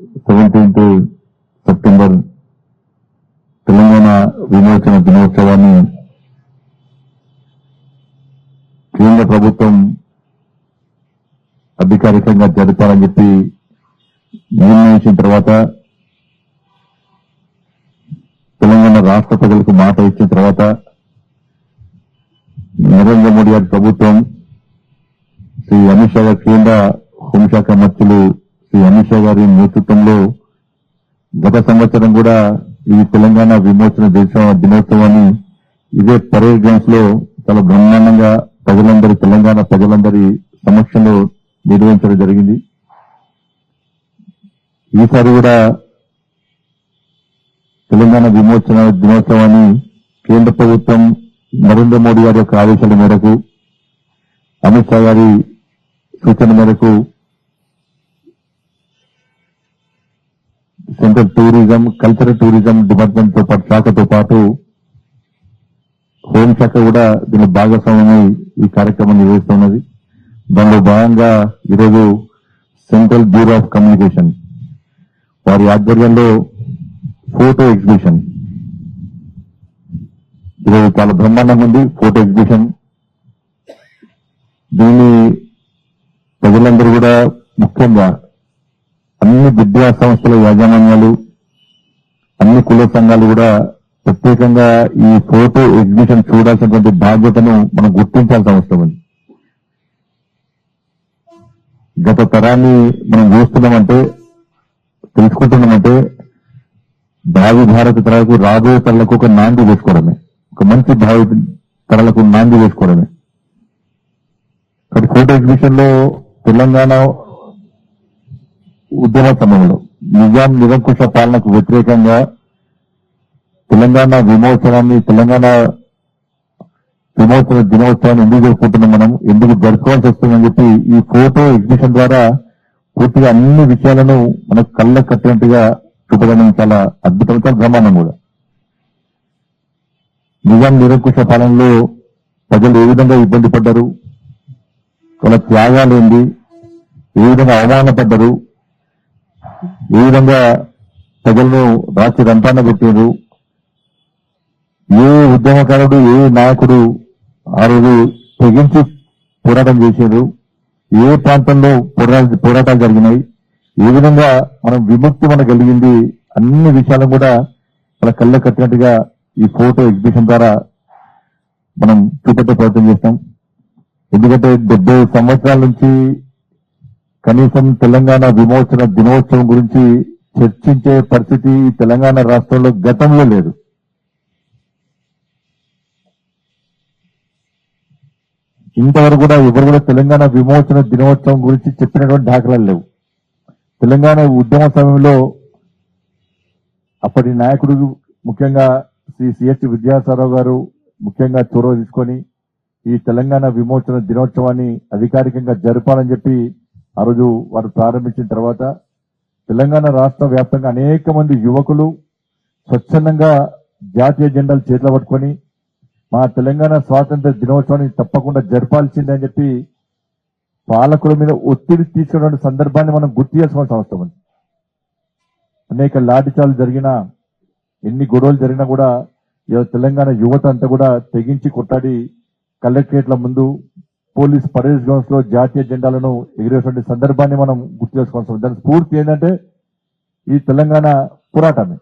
Seventeenth September Telangana విమోచన దినోత్సవాన్ని కేంద్ర ప్రభుత్వం అధికారికంగా జరపాలని చెప్పి నిర్ణయించిన తర్వాత తెలంగాణ రాష్ట్ర ప్రజలకు మాట ఇచ్చిన తర్వాత నరేంద్ర మోడీ గారి ప్రభుత్వం శ్రీ అమిత్ షా గారి కేంద్ర హోంశాఖ మంత్రులు శ్రీ అమిత్ షా గారి నేతృత్వంలో గత సంవత్సరం కూడా ఈ తెలంగాణ విమోచన దేశ దినోత్సవాన్ని ఇదే పరేడ్ గ్రౌండ్స్లో చాలా బ్రహ్మాండంగా ప్రజలందరి తెలంగాణ ప్రజలందరి సమక్షంలో నిర్వహించడం జరిగింది. ఈసారి కూడా తెలంగాణ విమోచన దినోత్సవాన్ని కేంద్ర ప్రభుత్వం నరేంద్ర మోడీ గారి యొక్క ఆదేశాల మేరకు అమిత్ షా గారి సూచన మేరకు సెంట్రల్ టూరిజం కల్చరల్ టూరిజం డిపార్ట్మెంట్తో పాటు శాఖతో పాటు హోంశాఖ కూడా దీని భాగస్వామ్యమై ఈ కార్యక్రమం నిర్వహిస్తున్నది. దానిలో భాగంగా ఈరోజు సెంట్రల్ బ్యూరో ఆఫ్ కమ్యూనికేషన్ వారి ఆధ్వర్యంలో ఫోటో ఎగ్జిబిషన్ ఈరోజు చాలా బ్రహ్మాండం ఉంది ఫోటో ఎగ్జిబిషన్ దీన్ని ప్రజలందరూ కూడా ముఖ్యంగా అన్ని విద్యా సంస్థల యాజమాన్యాలు అన్ని కుల సంఘాలు కూడా ప్రత్యేకంగా ఈ ఫోటో ఎగ్జిబిషన్ చూడాల్సినటువంటి బాధ్యతను మనం గుర్తించాల్సిన అవసరం ఉంది. గత తరాన్ని మనం చూస్తున్నామంటే తెలుసుకుంటున్నామంటే భావి భారత తరాలకు రాబోయే తరాలకు ఒక నాంది వేసుకోవడమే. ఒక మంచి భావి తరాలకు నాంది వేసుకోవడమే. కాబట్టి ఫోటో ఎగ్జిబిషన్లో తెలంగాణ ఉద్యమ సమయంలో నిజాం నిరంకుశ పాలనకు వ్యతిరేకంగా తెలంగాణ విమోచనాన్ని తెలంగాణ విమోచన దినోత్సవాన్ని ఎందుకు జరుపుకుంటున్నాం మనం? ఎందుకు జరుపుకోవాల్సి వస్తుందని చెప్పి ఈ ఫోటో ఎగ్జిబిషన్ ద్వారా పూర్తిగా అన్ని విషయాలను మనకు కళ్ళ కట్టినట్టుగా చూపడం చాలా అద్భుతం చాలా బ్రహ్మాండం కూడా. నిజాం నిరంకుశ పాలనలో ప్రజలు ఏ విధంగా ఇబ్బంది పడ్డారు? వాళ్ళ త్యాగాలు ఏంది ఏ విధంగా అవమానపడ్డారు? ఏ విధంగా ప్రజలను రాత్రి రంపాన పెట్టారు ఏ ఉద్యమకారుడు ఏ నాయకుడు ఆ రోజు తెగించి పోరాటం చేశారు ఏ ప్రాంతంలో పోరాటాలు జరిగినాయి. ఏ విధంగా మనం విముక్తి మనకు కలిగింది అన్ని విషయాలను కూడా మన కళ్ళ కట్టినట్టుగా ఈ ఫోటో ఎగ్జిబిషన్ ద్వారా మనం చూపెట్టే ప్రయత్నం చేస్తాం. ఎందుకంటే డెబ్బై సంవత్సరాల నుంచి కనీసం తెలంగాణ విమోచన దినోత్సవం గురించి చర్చించే పరిస్థితి తెలంగాణ రాష్ట్రంలో గతంలో లేదు. ఇంతవరకు కూడా ఎవరు కూడా తెలంగాణ విమోచన దినోత్సవం గురించి చెప్పినటువంటి దాఖలాలు లేవు. తెలంగాణ ఉద్యమ సమయంలో అప్పటి నాయకుడు ముఖ్యంగా శ్రీ సిహెచ్ విద్యాసారావు గారు ముఖ్యంగా చొరవ తీసుకొని ఈ తెలంగాణ విమోచన దినోత్సవాన్ని అధికారికంగా జరపాలని చెప్పి ఆ రోజు వారు ప్రారంభించిన తర్వాత తెలంగాణ రాష్ట్ర వ్యాప్తంగా అనేక మంది యువకులు స్వచ్ఛందంగా జాతీయ జెండాలు చేతిలో పట్టుకొని మా తెలంగాణ స్వాతంత్ర దినోత్సవాన్ని తప్పకుండా జరపాల్సిందే అని చెప్పి పాలకుల మీద ఒత్తిడి తీసుకున్న సందర్భాన్ని మనం గుర్తు చేసుకోవాల్సిన అవసరం ఉంది. అనేక లాఠీచాలు జరిగినా ఎన్ని గొడవలు జరిగినా కూడా ఈ తెలంగాణ యువత అంతా కూడా తెగించి కొట్టాడి కలెక్టరేట్ల ముందు పోలీస్ పరేడ్ గ్రౌండ్స్లో జాతీయ జెండాలను ఎగిరేటువంటి సందర్భాన్ని మనం గుర్తు చేసుకోవాల్సి ఉంది దాని స్ఫూర్తి ఏంటంటే ఈ తెలంగాణ పోరాటమే.